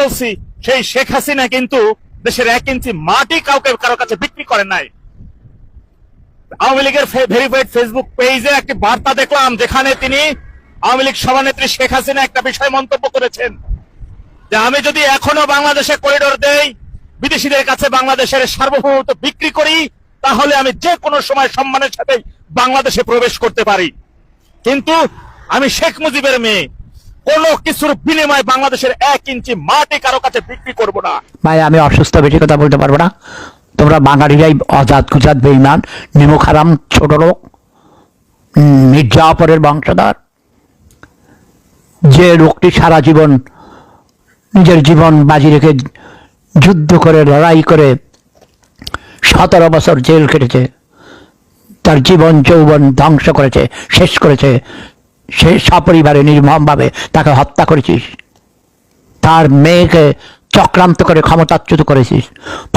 বলছি, সেই শেখ হাসিনা কিন্তু দেশের এক ইঞ্চি মাটি কাউকে কারও কাছে বিক্রি করেন নাই। আওয়ামী লীগের ভেরিফাইড ফেসবুক পেজে একটি বার্তা দেখলাম, যেখানে তিনি আওয়ামী লীগ সভানেত্রী শেখ হাসিনা একটা বিষয় মন্তব্য করেছেন, যে আমি যদি এখনও বাংলাদেশে করিডোর দেই, বিদেশিদের কাছে বাংলাদেশের সার্বভৌমত্ব বিক্রি করি, তাহলে আমি যে কোনো সময় সম্মানের সাথে বাংলাদেশে প্রবেশ করতে পারি। কিন্তু আমি শেখ মুজিবের মেয়ে, কোন কিছুর বিনিময়ে বাংলাদেশের এক ইঞ্চি মাটি কারও কাছে বিক্রি করব না। ভাই, আমি অসুস্থ, বেশি কথা বলতে পারব না। তোমরা বাঙালিরাই অজাত কুজাত বেইমান নিমুখ হারাম ছোট লোক উম, মির্জাফরের বংশধর। যে লোকটি সারা জীবন নিজের জীবন বাজি রেখে যুদ্ধ করে লড়াই করে সতেরো বছর জেল কেটেছে তার জীবন যৌবন ধ্বংস করেছে শেষ করেছে সে সপরিবারে নির্মমভাবে তাকে হত্যা করেছিস। তার মেয়েকে চক্রান্ত করে ক্ষমতাচ্যুত করেছিস।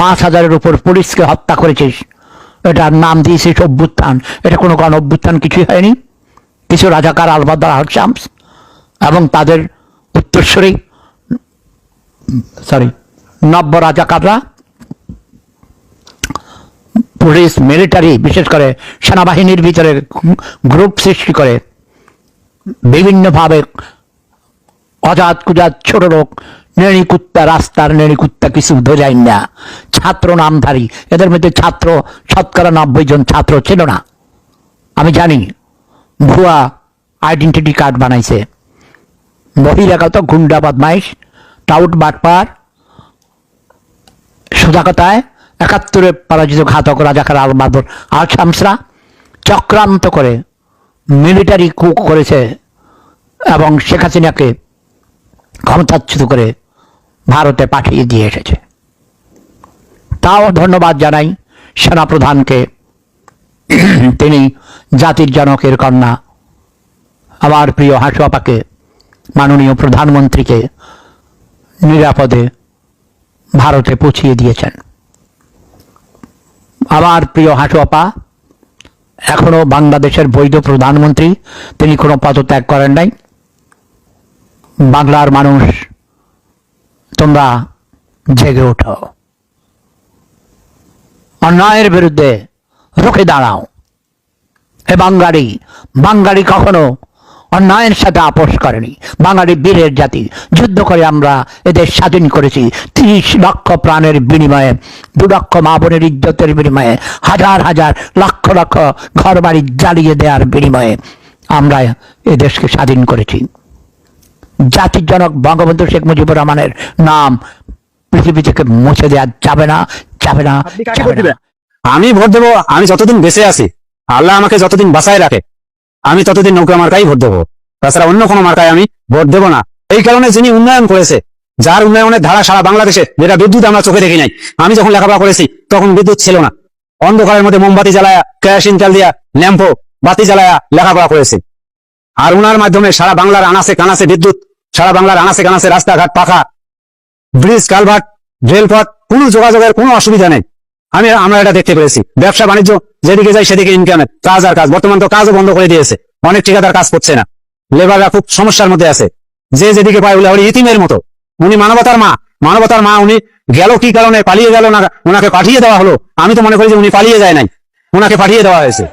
পাঁচ হাজারের উপর পুলিশকে হত্যা করেছিস। এটার নাম দিয়েছিস অভ্যুত্থান। এটা কোনো গণ অভ্যুত্থান কিছুই হয়নি। কিছু রাজাকার আলবাদার হারচামস এবং তাদের উত্তরস্বরী সরি, নব্য রাজাকাররা, পুলিশ, মিলিটারি, বিশেষ করে সেনাবাহিনীর ভিতরে গ্রুপ সৃষ্টি করে, বিভিন্নভাবে অজাত কুজাত ছোট লোক নেড়ি কুত্তা রাস্তার নেড়ি কুত্তা কিছু বোঝাই না। ছাত্র নামধারী। এদের মধ্যে ছাত্র, শতকরা নব্বই জন ছাত্র ছিল না। আমি জানি, ভুয়া আইডেন্টিটি কার্ড বানাইছে। বহিরাগত গুন্ডা, বদমাইশ, টাউট, বাটপার, সোজা কথায়, একাত্তরে পরাজিত ঘাতক রাজাকার আল বাদর আল শামসরা চক্রান্ত করে মিলিটারি কুক করেছে এবং শেখ হাসিনাকে ক্ষমতাচ্যুত করে ভারতে পাঠিয়ে দিয়ে এসেছে। তাও ধন্যবাদ জানাই সেনাপ্রধানকে। তিনি জাতির জনকের কন্যা। আমার প্রিয় হাসুয়াপাকে, মাননীয় প্রধানমন্ত্রীকে নিরাপদে ভারতে পৌঁছিয়ে দিয়েছেন। আমার প্রিয় হাসুয়াপা, এখনও বাংলাদেশের বৈধ প্রধানমন্ত্রী, তিনি কোনো পদত্যাগ করেন নাই। বাংলার মানুষ তোমরা জেগে ওঠো অন্যায়ের বিরুদ্ধে রুখে দাঁড়াও। এ বাঙালি বাঙালি কখনো অন্যায়ের সাথে আপোষ করেনি। বাঙালি বীরের জাতি, যুদ্ধ করে আমরা এদের স্বাধীন করেছি। তিরিশ লক্ষ প্রাণের বিনিময়ে, দু লক্ষ মা বোনের ইজ্জতের বিনিময়ে, হাজার হাজার লক্ষ লক্ষ ঘর বাড়ি জ্বালিয়ে দেওয়ার বিনিময়ে আমরা এদেশকে স্বাধীন করেছি। জাতির জনক বঙ্গবন্ধু শেখ মুজিবুর রহমানের নাম পৃথিবী থেকে মুছে দেওয়া যাবে না যাবে না যাবে না। আমি ভোট দেবো আমি যতদিন বেঁচে আছি আল্লাহ আমাকে যতদিন বাঁচায় রাখে আমি ততদিন নৌকা মার্কাই ভোট দেবো। তাছাড়া অন্য কোনো মার্কায় আমি ভোট দেবো না। এই কারণে যিনি উন্নয়ন করেছে যার উন্নয়নের ধারা সারা বাংলাদেশে যেটা বিদ্যুৎ আমরা চোখে দেখি নাই আমি যখন লেখাপড়া করেছি তখন বিদ্যুৎ ছিল না। অন্ধকারের মধ্যে মোমবাতি জ্বালায়া কেরাসিন তেল দিয়া ল্যাম্পো বাতি জ্বালায়া লেখাপড়া করেছে। আর উনার মাধ্যমে সারা বাংলার আনাসে কানাসে বিদ্যুৎ সারা বাংলার আনাসে কানাসে রাস্তাঘাট, পাখা, ব্রিজ, কালভার্ট, রেলপথ, কোনো যোগাযোগের কোনো অসুবিধা নেই। আমি, আমরা এটা দেখতে পেরেছি। ব্যবসা, বাণিজ্য, যেদিকে যাই সেদিকে ইনকামের কাজ আর কাজ। বর্তমান তো কাজও বন্ধ করে দিয়েছে। অনেক ঠিকাদার কাজ করছে না। লেবাররা খুব সমস্যার মধ্যে আছে। যে যেদিকে পায় উনি ইতিমের মতো। উনি মানবতার মা। মানবতার মা, উনি গেল কি কারণে পালিয়ে গেল না ওনাকে পাঠিয়ে দেওয়া হলো? আমি তো মনে করি যে উনি পালিয়ে যায় নাই। ওনাকে পাঠিয়ে দেওয়া হয়েছে।